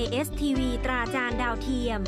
ASTV ตราจานดาวเทียม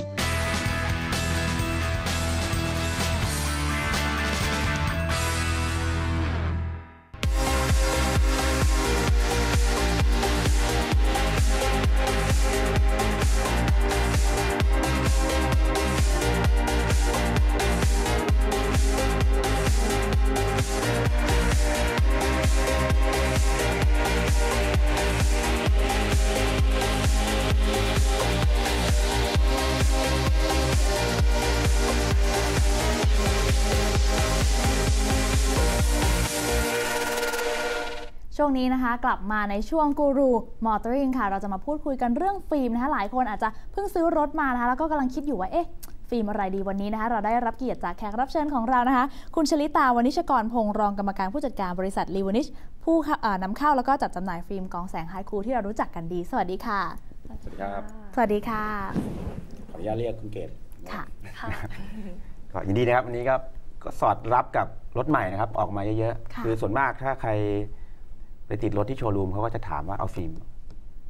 ช่วงนี้นะคะ กลับมาในช่วงกูรูมอเตอร์ริงค่ะ เราจะมาพูดคุยกันเรื่องฟิล์มนะคะ หลายคนอาจจะเพิ่งซื้อรถมานะคะ แล้วก็กำลังคิดอยู่ว่าเอ๊ะฟิล์มอะไรดีวันนี้นะคะ เราได้รับเกียรติจากแขกรับเชิญของเรานะคะ คุณชลิตาวณิชกรพงศ์รองกรรมการผู้จัดการบริษัทลีวานิชผู้เข้าเอ่อนำเข้าแล้วก็จัดจำหน่ายฟิล์มกองแสงไฮคูที่เรารู้จักกันดี สวัสดีค่ะ สวัสดีครับ สวัสดีค่ะ ขออนุญาตเรียกคุณเกศค่ะก็ยินดีนะครับวันนี้ก็ก็สอดรับกับรถใหม่นะครับออกมาเยอะค่ะๆคือส่วนมากถ้าใคร ไปติดรถที่โชว์รูมเขาก็จะถามว่าเอาฟิล์ม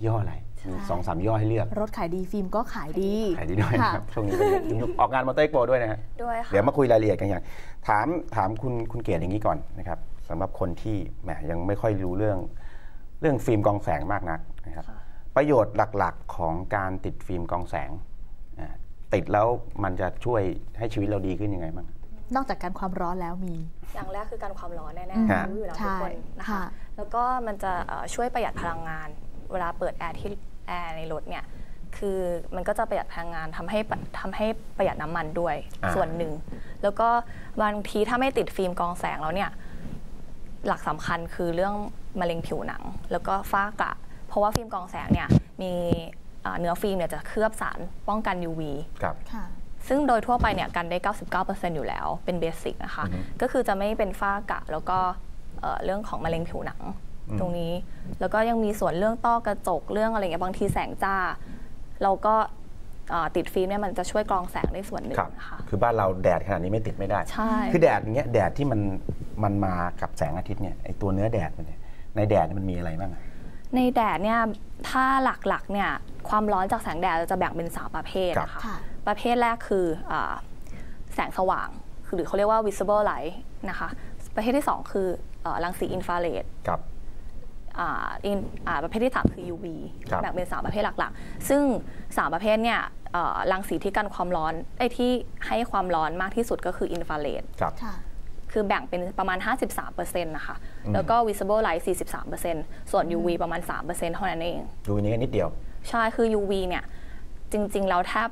ยี่ห้ออะไรมีสองสามยี่ห้อให้เลือก รถขายดีฟิล์มก็ขายดีขายดีด้วยนะครับช่วงนี้เป็นยุคออกงานมอเตอร์เอ็กโปด้วยนะฮะด้วยค่ะเดี๋ยวมาคุยรายละเอียดกันอย่างถามถามคุณคุณเกียรติอย่างนี้ก่อนนะครับสำหรับคนที่แหมยังไม่ค่อยรู้เรื่อง เรื่องฟิล์มกองแสงมากนักนะครับค่ะประโยชน์หลักๆของการติดฟิล์มกองแสงอ่าติดแล้วมันจะช่วยให้ชีวิตเราดีขึ้นยังไงบ้าง นอกจากการความร้อนแล้วมี อย่างแรกคือการความร้อนแน่อืมๆรู้อยู่แล้วทุกคนนะค่ะคะแล้วก็มันจะเอ่อช่วยประหยัดพลังงาน เวลาเปิดแอร์ที่แอร์ในรถเนี่ยคือมันก็จะประหยัดพลังงานทำให้ปะทำให้ประหยัดน้ำมันด้วยอ่าส่วนหนึ่ง แล้วก็บางทีถ้าไม่ติดฟิล์มกองแสงแล้วเนี่ยหลักสำคัญคือเรื่องมะเร็งผิวหนัง แล้วก็ฝ้ากระเพราะว่าฟิล์มกองแสงเนี่ยมีเอ่อเนื้อฟิล์มเนี่ยจะเคลือบสารป้องกัน UV ครับค่ะ ซึ่งโดยทั่วไปเนี่ยกันได้ 99%อยู่แล้วเป็นเบสิกนะคะอือฮึก็คือจะไม่เป็นฝ้ากระแล้วก็เอ่อเรื่องของมะเร็งผิวหนังอืมตรงนี้ แล้วก็ยังมีส่วนเรื่องต้อกระจกเรื่องอะไรเงี้ยบางทีแสงจ้า เราก็เอ่อติดฟิล์มเนี่ยมันจะช่วยกรองแสงได้ส่วนหนึ่งครับนะคะคือบ้านเราแดดขนาดนี้ไม่ติดไม่ได้ ใช่ คือแดดอย่างเงี้ยแดดที่มันมันมากับแสงอาทิตย์เนี่ยไอตัวเนื้อแดดมันเนี่ยในแดดมันมีอะไรบ้างอะในแดดเนี่ยถ้าหลักๆเนี่ยความร้อนจากแสงแดดเราจะแบ่งเป็นสามประเภทนะคะค่ะ ประเภทแรกคืออาแสงสว่างคือหรือเขาเรียกว่า visible light นะคะ ประเภทที่ 2 คือเออรังสีอินฟราเรดกับอ่าอินอ่าประเภทที่ 3 คือ UV ครับแบ่งเป็น 3 ประเภทหลักๆ ซึ่ง 3 ประเภทเนี่ยเอ่อรังสีที่กันความร้อนไอ้ที่ให้ความร้อนมากที่สุดก็คืออินฟราเรดกับค่ะคือแบ่งเป็นประมาณ 53%นะคะอืมแล้วก็ visible light 43%ส่วน UV ประมาณ 3%เท่านั้นเองดูนี้นิดเดียว ใช่ คือ UV เนี่ย จริงๆแล้วแทบ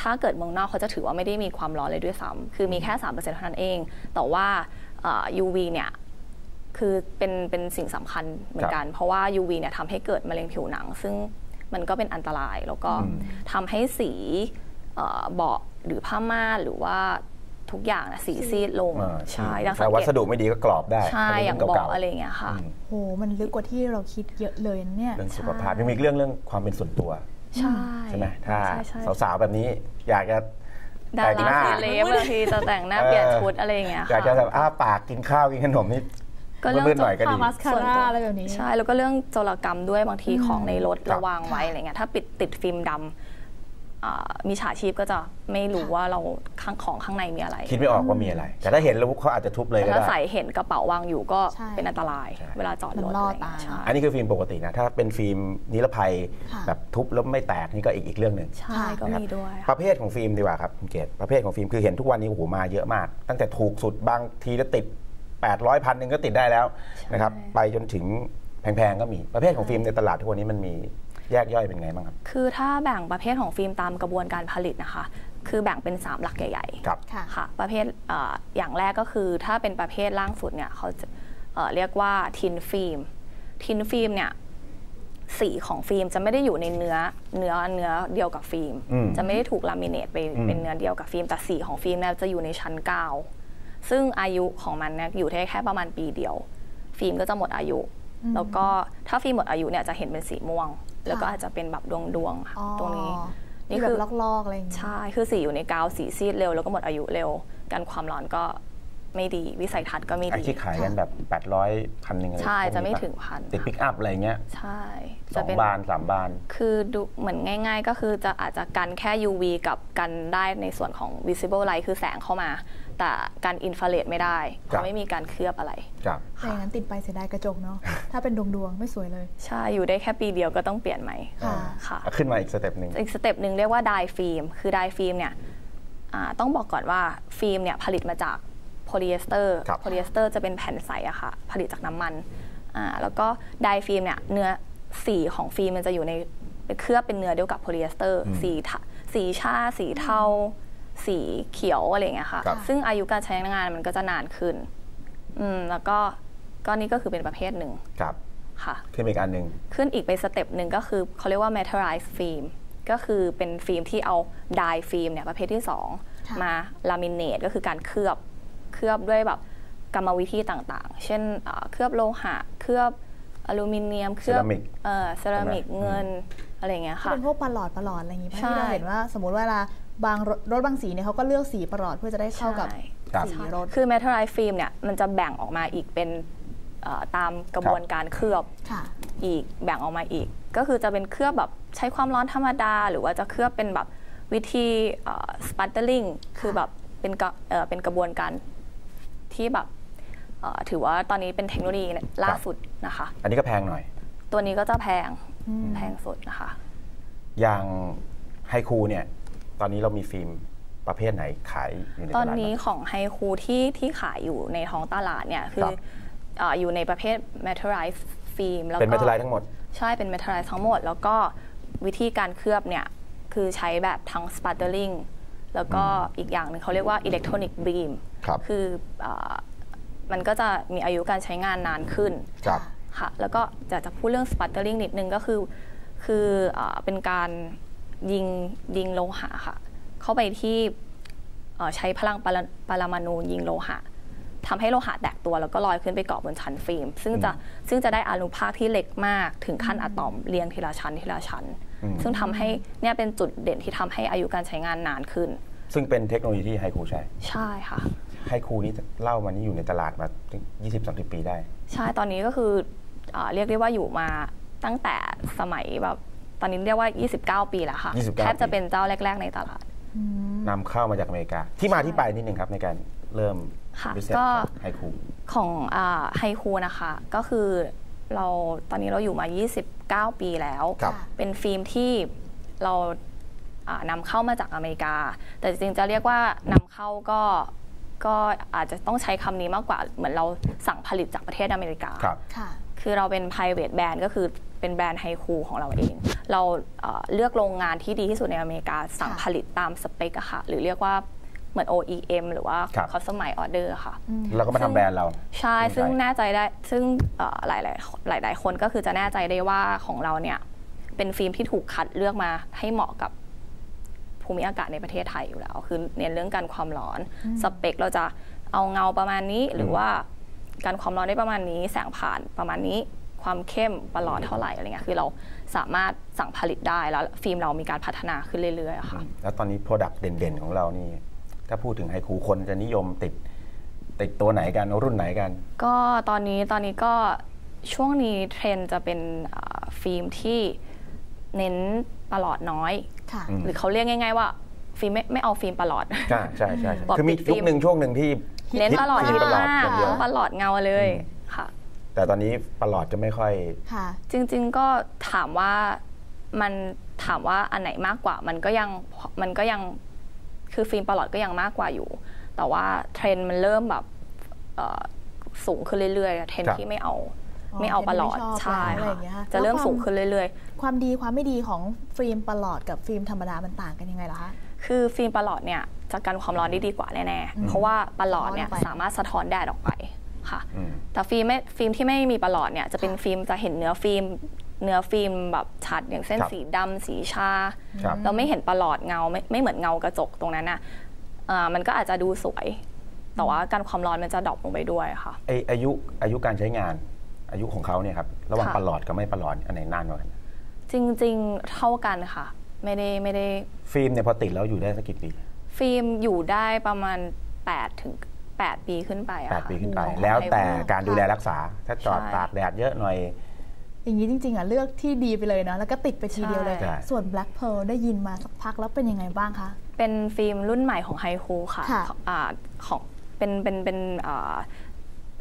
ถ้าเกิดเมืองนอกเขาจะถือว่าไม่ได้มีความร้อนเลยด้วยซ้ำคือมีแค่ 3%เท่านั้นเอง แต่ว่าเอ่อ UV เนี่ยคือเป็นเป็นสิ่งสำคัญเหมือนกัน เพราะว่า UV เนี่ยทำให้เกิดมะเร็งผิวหนัง ซึ่งมันก็เป็นอันตรายแล้วก็อืมทำให้สีเอ่อเบาะหรือผ้าม่านหรือว่าทุกอย่างน่ะสีซีดลงอ่าใช่อย่างสัแต่งวัเกสตดุไม่ดีก็กรอบได้ ใช่ถ้อย่างเป็นรุ่นเบาะเก่ๆอะไรอย่างเงี้ยค่ะอืมโหมันลึกกว่าที่เราคิดเยอะเลยนะเนี่ยเรื่องสุขภาพยังมีอีกเรื่องเรื่องความเป็นส่วนตัว ใช่ใช่ไหมถ้าใช่ใช่สาวๆแบบนี้อยากจะดาแต่งหราน้าเซเลบบางทีจะแต่งหน้าเออเปลี่ยนชุดอะไรอย่างเงี้ยอยากค่ะจะแบบอ้าปากกินข้าวกินขนมนี่ก็เรื่องมืดๆหน่อยก็ดีทามัสคาส่วนร่าตัวอะไรแบบนี้ใช่แล้วก็เรื่องโจรกรรมด้วยบางทีอืมของในรถครับระวางไว้ค่ะอะไรเงี้ยถ้าปิดติดฟิล์มดำอ่า มีฉาชีพก็จะไม่รู้ว่าเราข้างของข้างในมีอะไร คิดไม่ออกว่ามีอะไร แต่ถ้าเห็นแล้วเขาอาจจะทุบเลยแต่ก็ถ้าได้ใส่เห็นกระเป๋าวางอยู่ก็ใช่เป็นอันตรายใช่เวลาจอดมันรถล่ออะไรเงี้ยตาใช่อันนี้คือฟิล์มปกตินะ ถ้าเป็นฟิล์มนิรภัยค่ะแบบทุบแล้วไม่แตกนี่ก็อีกอีกเรื่องหนึ่งใช่ก็มีด้วยปค่ะระเภทของฟิล์มดีกว่าครับคุณเกศประเภทของฟิล์มคือเห็นทุกวันนี้โอ้โหมาเยอะมาก ตั้งแต่ถูกสุดบางทีแล้วติด800พันหนึ่งก็ติดได้แล้วนะครับไปจนถึงแพงๆก็มีประเภทของฟิล์มในตลาดทุกวันนี้มันมี แยกย่อยเป็นไงบ้างครับ คือถ้าแบ่งประเภทของฟิล์มตามกระบวนการผลิตนะคะ คือแบ่งเป็น 3 หลักใหญ่ๆครับค่ะค่ะประเภทเอ่ออย่างแรกก็คือถ้าเป็นประเภทล่างสุดเนี่ยเขาจะเอ่อเรียกว่าทินฟิล์มทินฟิล์มเนี่ยสีของฟิล์มจะไม่ได้อยู่ในเนื้อเนื้อเนื้อเดียวกับฟิล์มอืมจะไม่ได้ถูกลามิเนตไปอืมเป็นเนื้อเดียวกับฟิล์มแต่สีของฟิล์มเนี่ยจะอยู่ในชั้นกาวซึ่งอายุของมันเนี่ยอยู่ได้แค่ประมาณปีเดียว ฟิล์มก็จะหมดอายุอืมแล้วก็ถ้าฟิล์มหมดอายุเนี่ยจะเห็นเป็นสีม่วง แล้วก็ค่ะอาจจะเป็นแบบดวงดวงๆค่ะอ๋อตรงนี้นี่นี่แบคืบอลอกๆอะไรอย่างเงี้ยใช่คือสีอยู่ในกาวสีซีดเร็วแล้วก็หมดอายุเร็วกันความร้อนก็ไม่ดีวิสัยทัศน์ก็ไม่ไอ้ดีที่ขายกันแบบ 800พันหนึ่งอะไรใช่พวกนี้จะไม่ปถึงพันติดปิกอัพอะไรเงี้ยใช่สจะองเป็นบานสามบาน คือดูเหมือนง่าย ๆ ก็คือจะอาจจะกันแค่ UV กับกันได้ในส่วนของ visible light คือแสงเข้ามา แต่การอินฟราเรดไม่ได้เพครับราะไม่มีการเคลือบอะไรครับแต่อย่างนั้นติดไปเสียดายกระจกเนาะถ้าเป็นดวงดวงๆไม่สวยเลย ใช่ อยู่ได้แค่ปีเดียวก็ต้องเปลี่ยนใหม่ค่ะค่ะอะขึ้นมาอีกสเต็ปหนึ่งอีกสเต็ปหนึ่งเรียกว่าไดฟิล์มคือไดฟิล์มเนี่ยอ่าต้องบอกก่อนว่าฟิล์มเนี่ยผลิตมาจากโพลีเอสเตอร์ครับโพลีเอสเตอร์จะเป็นแผ่นใสอะค่ะ ผลิตจากน้ำมันอ่าแล้วก็ไดฟิล์มเนี่ยเนื้อสีของฟิล์มมันจะอยู่ในเป็นเคลือบเป็นเนื้อเดียวกับโพลีเอสเตอร์สีทะสีชาสีเทา สีเขียวอะไรอย่างเงี้ยค่ะ ครับซึ่งอายุการใช้งานมันก็จะนานขึ้น อืมแล้วก็ก็นี่ก็คือเป็นประเภทหนึ่งครับ ค่ะ ขึ้นมาอีกอันหนึ่งขึ้นอีกไปสเต็ปหนึ่งก็คือเขาเรียกว่า metallized film ก็คือเป็นฟิล์มที่เอาไดฟิล์มเนี่ยประเภทที่ ค่ะ 2 มาลามิเนตก็คือการเคลือบเคลือบด้วยแบบกรรมวิธีต่างๆ เช่นเอ่อเคลือบโลหะ เคลือบอลูมิเนียม เคลือบเซรามิกเอ่อเซรามิกใช่ไหม เงินอะไรอย่างเงี้ยที่ค่ะ เป็นพวกปลาหลอดปลาหลอดอะไรอย่างงี้ป่ะใช่ที่เราเห็นว่าสมมติเวลา บางรถรถบางสีเนี่ยเขาก็เลือกสีปลาหลอดเพื่อจะได้เข้ากับใช่ครับสีรถ คือ metallized film เนี่ยมันจะแบ่งออกมาอีกเป็นเอ่อตามกระบวนการเคลือบค่ะอีกแบ่งออกมาอีก ก็คือจะเป็นเคลือบแบบใช้ความร้อนธรรมดา หรือว่าจะเคลือบเป็นแบบวิธีสปัตเตอร์ลิงคือแบบเป็นกระเอ่อเป็นกระบวนการที่แบบเอ่อถือว่าตอนนี้เป็นเทคโนโลยีล่าสุดนะคะ อันนี้ก็แพงหน่อย ตัวนี้ก็จะแพงอืมแพงสุดนะคะ อย่างไฮคูเนี่ย ตอนนี้เรามีฟิล์มประเภทไหนขายอยู่ในตตอนลาดนี้บ้างของไฮคูที่ที่ขายอยู่ในท้องตลาดเนี่ยคืครัอบเอ่ออยู่ในประเภท metallized film แล้วก็เป็นเมทัลไลท์ทั้งหมด ใช่เป็นเมทัลไลท์ทั้งหมด แล้วก็วิธีการเคลือบเนี่ยคือใช้แบบทั้ง sputtering แล้วก็อีกอย่างหนึ่งเขาเรียกว่า electronic beam ครับคืออามันก็จะมีอายุการใช้งานนานขึ้นครับค่ะแล้วก็จะจะพูดเรื่อง sputtering นิดนึงก็คือคืออาเป็นการ ยิงยิงโลหะค่ะ เข้าไปที่เอ่อใช้พลังปรปรมาณูยิงโลหะทำให้โลหะแตกตัวแล้วก็ลอยขึ้นไปเกาะบนชั้นฟิล์ม ซึ่งจะซึ่งจะได้อนุภาคที่เล็กมากถึงขั้นอะตอมเรียงทีละชั้นทีละชั้นอืมซึ่งทำให้เนี่ยเป็นจุดเด่นที่ทำให้อายุการใช้งานนานขึ้น ซึ่งเป็นเทคโนโลยีที่ไฮคูใช้ ใช่ค่ะไฮคูนี่เล่ามานี่อยู่ในตลาดมาถึง20-30 ปีได้ ใช่ตอนนี้ก็คืออาเรียกได้ว่าอยู่มาตั้งแต่สมัยแบบต อนนี้เรียกว่า 29 ปีแล้วค่ะ29แทบจะเป็นเจ้าแรก ๆ ในตลาดนำเข้ามาจากอเมริกา ที่มาที่ไปนิดนึงครับในการเริ่มค่ะบิสเนสก็ไฮคูของไฮคูนะคะก็คือเราตอนนี้เราอยู่มา 29 ปีแล้วครับเป็นฟิล์มที่เราอ่านำเข้ามาจากอเมริกา แต่จริงๆจะเรียกว่านำเข้าก็ก็อาจจะต้องใช้คำนี้มากกว่าเหมือนเราสั่งผลิตจากประเทศอเมริกา ครับค่ะคือเราเป็น private brand ก็คือเป็นแบรนด์ไฮคูของเราเอง เราเอ่อเลือกโรงงานที่ดีที่สุดในอเมริกาสั่งค่ะผลิตตามสเปคอะค่ะ หรือเรียกว่าเหมือน OEM หรือว่าครับ customize order ค่ะ เราก็มาทำแบรนด์เรา ใช่ใช่ซึ่งแน่ใจได้ ซึ่งเอ่อหลายหลายๆหลายๆคนก็คือจะแน่ใจได้ว่าของเราเนี่ย เป็นฟิล์มที่ถูกคัดเลือกมาให้เหมาะกับภูมิอากาศในประเทศไทยอยู่แล้ว คือเน้นเรื่องการความร้อน สเปคเราจะเอาเงาประมาณนี้หรือว่า การความร้อนได้ประมาณนี้ แสงผ่านประมาณนี้ความเข้มประหลอดเท่าไหร่อะไรเงี้ยคือเราสามารถสั่งผลิตได้แล้วฟิล์มเรามีการพัฒนาขึ้นเรื่อยๆอะค่ะแล้วตอนนี้โปรดักต์เด่นๆ ของเรานี่ ถ้าพูดถึงไฮคูคนจะนิยมติด ติดตัวไหนกันรุ่นไหนกัน ก็ตอนนี้ตอนนี้ก็ช่วงนี้เทรนด์จะเป็นอ่าฟิล์มที่เน้นประหลอดน้อยค่ะอืมหรือเขาเรียกง่าย ๆ ว่าฟิล์มไม่ไม่เอาฟิล์มประหลอดใช่ใช่ใช่ใช่บอกคือมีติดฟิยุล์คมหนึ่งช่วงหนึ่งที่ เน้นประหลอดฮิตประหลอดมากอย่างเดียวประหลอดเงาเลยค่ะ แต่ตอนนี้ประหลอดจะไม่ค่อยค่ะ จริง ๆก็ถามว่ามันถามว่าอันไหนมากกว่ามันก็ยังมันก็ยังคือฟิล์มประหลอดก็ยังมากกว่าอยู่ แต่ว่าเทรนด์มันเริ่มแบบเอ่อสูงขึ้นเรื่อยๆเทรนครัด์บที่ไม่เอาอ๋อไม่เอาประหลอดเทรนด์ที่ไม่ชอบใช่แล้วอะไรค่ะอย่างเงี้ยจะเริ่มแล้วความสูงขึ้นเรื่อยความดีความไม่ดีของฟิล์มประหลอดกับฟิล์มธรรมดามันต่างกันยังไงเหรอคะๆ คือฟิล์มประหลอดเนี่ยจะกันความร้อนได้ดีกว่าแน่ๆ เพราะว่าประหลอดเนี่ยสะท้อนออกไปสามารถสะท้อนแดดออกไปค่ะอืมแต่ฟิล์มไม่ฟิล์มที่ไม่มีประหลอดเนี่ยจะเป็นค่ะฟิล์มจะเห็นเนื้อฟิล์มเนื้อฟิล์มแบบชัดอย่างเส้นครับสีดำสีชาครับเราไม่เห็นประหลอดเงาไม่ไม่เหมือนเงากระจกตรงนั้นน่ะเอ่อมันก็อาจจะดูสวย แต่ว่าการความร้อนมันจะดรอปลงไปด้วยค่ะไออายุอายุการใช้งานอายุของเขาเนี่ยครับระหว่างค่ะประหลอดกับไม่ประหลอดอันไหนนานกว่ากันจริง ๆ เท่ากันค่ะ ไม่ได้ไม่ได้ฟิล์มเนี่ยพอติดแล้วอยู่ได้สักกี่ปี ฟิล์มอยู่ได้ประมาณ8ถึง8ปีขึ้นไปอะแปดค่ะปีขึ้นไปของแล้วแต่ไฮคูการดูแลรักษา ถ้าจอดใช่ตากแดดเยอะหน่อย อย่างนี้จริง ๆอะเลือกที่ดีไปเลยเนาะแล้วก็ติดไปทีเดียวเลยใช่ส่วน Black Pearl ได้ยินมาสักพักแล้วเป็นยังไงบ้างคะ เป็นฟิล์มรุ่นใหม่ของไฮคูค่ะค่ะอ่าของเป็นเป็นเป็นอ่า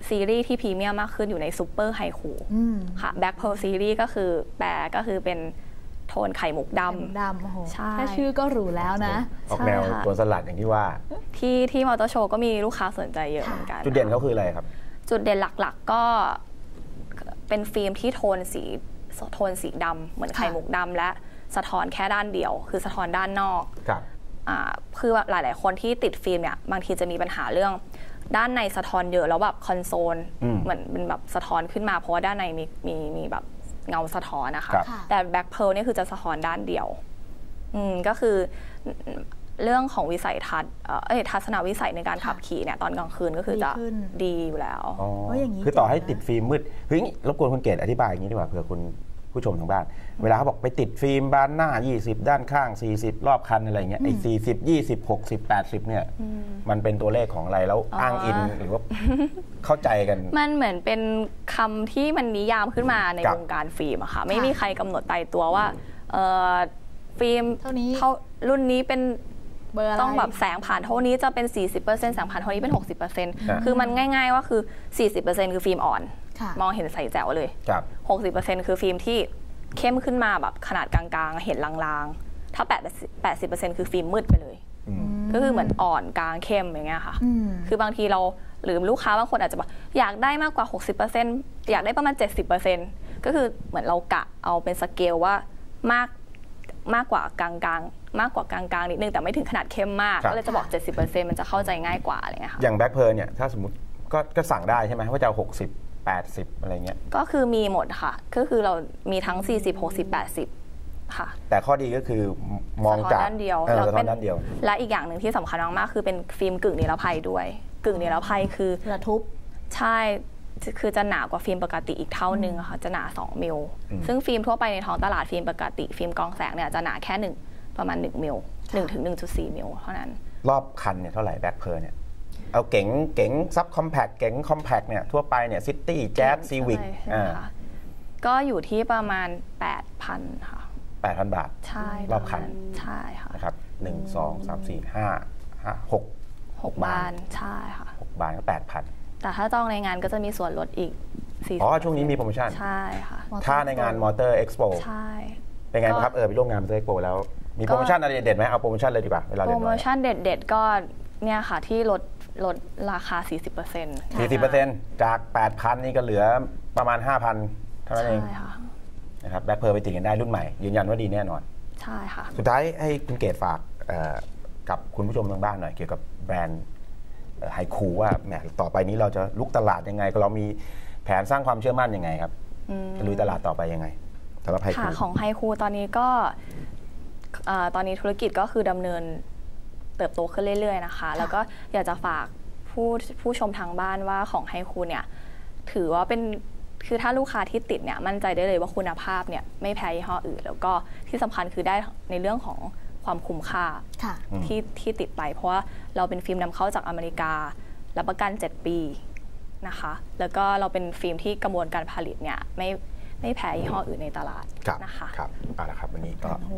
ซีรีส์ที่พรีเมียมมากขึ้นอยู่ในซูเปอร์ไฮคูอืมค่ะแบ็คเพ r l ซีรีส์ก็คือแปลก็คือเป็น โทนไข่มุกดดำดำโอ้โหใช่แค่ชื่อก็หรูแล้วนะ ออกแนวใช่ค่ะตัวสลัดอย่างที่ว่าำที่ที่มอเตอร์โชว์ก็มีลูกค้าสนใจเยอะเหมือนกัน จุดเด่นเขาคืออะไรครับ จุดเด่นหลักๆก็เป็นฟิล์มที่โทนสีโทนสีดำเหมือนไข่มุกดำและสะท้อนแค่ด้านเดียว คือสะท้อนด้านนอกครับอ่าคือแบบหลาย ๆ คนที่ติดฟิล์มเนี่ยบางทีจะมีปัญหาเรื่อง ด้านในสะท้อนเยอะแล้วแบบคอนโซลอืมเหมือนเป็นแบบสะท้อนขึ้นมาเพราะว่าด้านในมีมีมีแบบ เงาสะท้อนนะคะ ครับค่ะแต่แบ็คเพ r l เนี่ยคือจะสะท้อนด้านเดียว อืมก็คือเรื่องของวิสัยทัศน์เอ่อเอ้ยทัศนวิสัยในการขับขี่เนี่ยตอนกลางคืนก็คือจะดีขึ้น ดีอยู่แล้ว อ๋อเพราะอย่างนี้คือต่อให้เจ๋งนะ ติดฟิล์มมืดเฮ้ยรบกวนคุณเกศอธิบายอย่างนี้ดีกว่าเผื่อคุณ ผู้ชมทางบ้าน เวลาเขาบอกไปติดฟิล์มบานหน้า 20 ด้านข้าง 40 รอบคันอะไรเงี้ยไอ้40 20 60 80เนี่ยมันเป็นตัวเลขของอะไรแล้วอ๋ออ้อ้างอินหรือว่าเข้าใจกัน มันเหมือนเป็นคำที่มันนิยามขึ้นมาในครับวงการฟิล์มอะค่ะ ไม่ค่ะมีใครกำหนดตายตัวว่าเอ่อฟิล์มเท่านี้เท่ารุ่นนี้เป็นเบอร์อะไรต้องแบบแสงผ่านเท่านี้จะเป็น 40%แสงผ่านเท่านี้เป็น 60%คือมันง่าย ๆ ว่าคือ 40%คือฟิล์มอ่อนค่ะ มองเห็นใสแจ๋วเลยครับ60%คือฟิล์มที่เข้มขึ้นมาแบบขนาดกลางๆ เห็นลางๆ ถ้า80%คือฟิล์มมืดไปเลยอืมก็คือเหมือนอ่อนกลางเข้มอย่างเงี้ยค่ะอืมคือบางทีเราหรือลูกค้าบางคนอาจจะบอกอยากได้มากกว่า 60%อยากได้ประมาณ 70%ก็คือเหมือนเรากะเอาเป็นสเกลว่ามากมากกว่ากลางๆ มากกว่ากลางๆนิดนึงแต่ไม่ถึงขนาดเข้มมากครับก็เลยจะบอก 70%มันจะเข้าใจง่ายกว่าอะไรเงี้ยค่ะอย่างแบ็คเพ r l เนี่ยถ้าสมมติก็ก็สั่งได้ใช่ไหมว่าจะเอา60 80 อะไรเงี้ย ก็คือมีหมดค่ะ ก็คือเรามีทั้ง 40 60 80 ค่ะ แต่ข้อดีก็คือมองสะท้อนจากด้านเดียวออแล้วสะท้เป็อนนด้านเดียว และอีกอย่างหนึ่งที่สำคัญมากๆคือเป็นฟิล์มกึ่งนิรภัยด้วย กึ่งนิรภัยคือกระทุบ ใช่คือจะหนากว่าฟิล์มปกติอีกเท่านึงอะค่ะ จะหนา 2 มิลอืมซึ่งฟิล์มทั่วไปในท้องตลาดฟิล์มปกติ ฟิล์มกรองแสงเนี่ยจะหนาแค่หนึ่งประมาณ 1 มิล1ถึง1.4 มิลเท่านั้น รอบคันเนี่ยเท่าไหร่แบ็คเพ r l เนี่ย เอาเก๋งเก๋งซับคอมแพคเก๋งคอมแพคเนี่ยทั่วไปเนี่ยซิตี้แจ๊สซีวิกใช่ไหมคะก็อยู่ที่ประมาณ 8,000 ค่ะแปดพันบาท ใช่รอบคันปะมาณใช่ค่ะนะครับหนึ่งสองสามสี่ห้าห้าหกหกบานใช่ค่ะหกบานก็แปดพันแต่ถ้าจองในงานก็จะมีส่วนลดอีก40อ๋อ ช่วงนี้มีโปรโมชั่น ใช่ค่ะ ถ้าในงานมอเตอร์เอ็กซ์โปใช่ เป็นไงบ้างครับ เออไปร่วมงานมอเตอร์เอ็กซ์โปแล้ว มีโปรโมชั่นอะไรเด็ดๆไหมเอาโปรโมชั่นเลยดีกว่าเวลาโปเด็รดโมน้อยชั่นเด็ดๆก็เนี่ยค่ะที่ลด ลดราคา 40%สี่สิบเปอร์เซ็นต์จากแปดพันนี่ก็เหลือประมาณห้าพันเท่านั้นใช่เองค่ะนะครับแบ็คเพ r l ไปติดกันได้รุ่นใหม่ ยืนยันว่าดีแน่นอน ใช่ค่ะ สุดท้ายให้คุณเกดฝากเอ่อกับคุณผู้ชมทางบ้านหน่อยเกี่ยวกับแบรนด์ไฮคูว่าแหมต่อไปนี้เราจะลุกตลาดยังไง เรามีแผนสร้างความเชื่อมั่นยังไงครับอืมจะลุยตลาดต่อไปยังไงสำหรับไฮคูค่ะของไฮคูตอนนี้ก็เอ่อตอนนี้ธุรกิจก็คือดำเนิน เติบโตขึ้นเรื่อยๆนะคะ แล้วก็อยากจะฝากผู้ผู้ชมทางบ้านว่าของไฮคูเนี่ยถือว่าเป็นคือถ้าลูกค้าที่ติดเนี่ยมั่นใจได้เลยว่าคุณภาพเนี่ยไม่แพ้ยี่ห้ออื่น แล้วก็ที่สำคัญคือได้ในเรื่องของความคุ้มค่าค่ะอืมที่ที่ติดไป เพราะว่าเราเป็นฟิล์มนำเข้าจากอเมริกา รับประกัน 7 ปีนะคะ แล้วก็เราเป็นฟิล์มที่กระบวนการผลิตเนี่ยไม่ ไม่แพ้ยี่ห้ออื่นในตลาดครับนะคะครับเอาละครับวันนี้ก็โอ้โห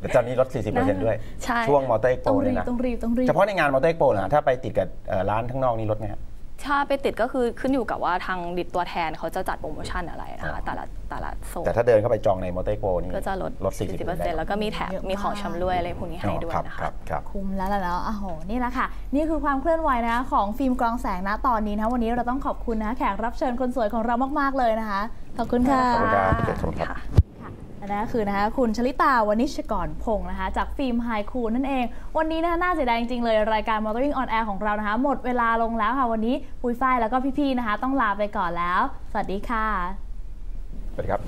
แล้วตอนนี้ลด 40%ด้วยใช่ช่วงมอเตอร์เอ็กโปต้องเลรียบนะต้องรีบต้องรีบเฉพาะในงานมอเตอร์เอ็กโปนะถ้าไปติดกับเอ่อร้านข้างนอกนี่ลดไหมครับถ้าไปติดก็คือขึ้นอยู่กับว่าทางดิดตัวแทนเขาจะจัดโปรโมชั่นอะไรนะอ๋คะอแต่ละแต่ละโซนแต่ถ้าเดินเข้าไปจองในมอเตอร์เอ็กโปนี่ก็จะลดลด 40%แล้วก็มีแถมเยอะมากมีของชำร่วยอะไรพวกนี้ให้ด้วยครับนะครัคะบครับคุ้มแล้วล่ะเนาะโอ้โหนี่แหละค่ะ นี่คือความเคลื่อนไหวนะคะของฟิล์มกรองแสงนะตอนนี้นะคะวันนี้เราต้องขอบคุณนะคะแขกรับเชิญคนสวยของเรามาก ๆ เลยนะคะ ขอบคุณค่ะขอบคุณครับขอบคุณครับค่ะค่ะและนั่นก็คือนะคะคุณชลิตาวนิชกรพงศ์นะคะ จากฟิล์มไฮคูนั่นเอง วันนี้นะคะน่าเสียดายจริง ๆ เลย รายการ Motoring on Air ของเรานะคะ หมดเวลาลงแล้วค่ะ วันนี้ปุยฝ้ายแล้วก็พี่ ๆ นะคะ ต้องลาไปก่อนแล้ว สวัสดีค่ะ สวัสดีครับ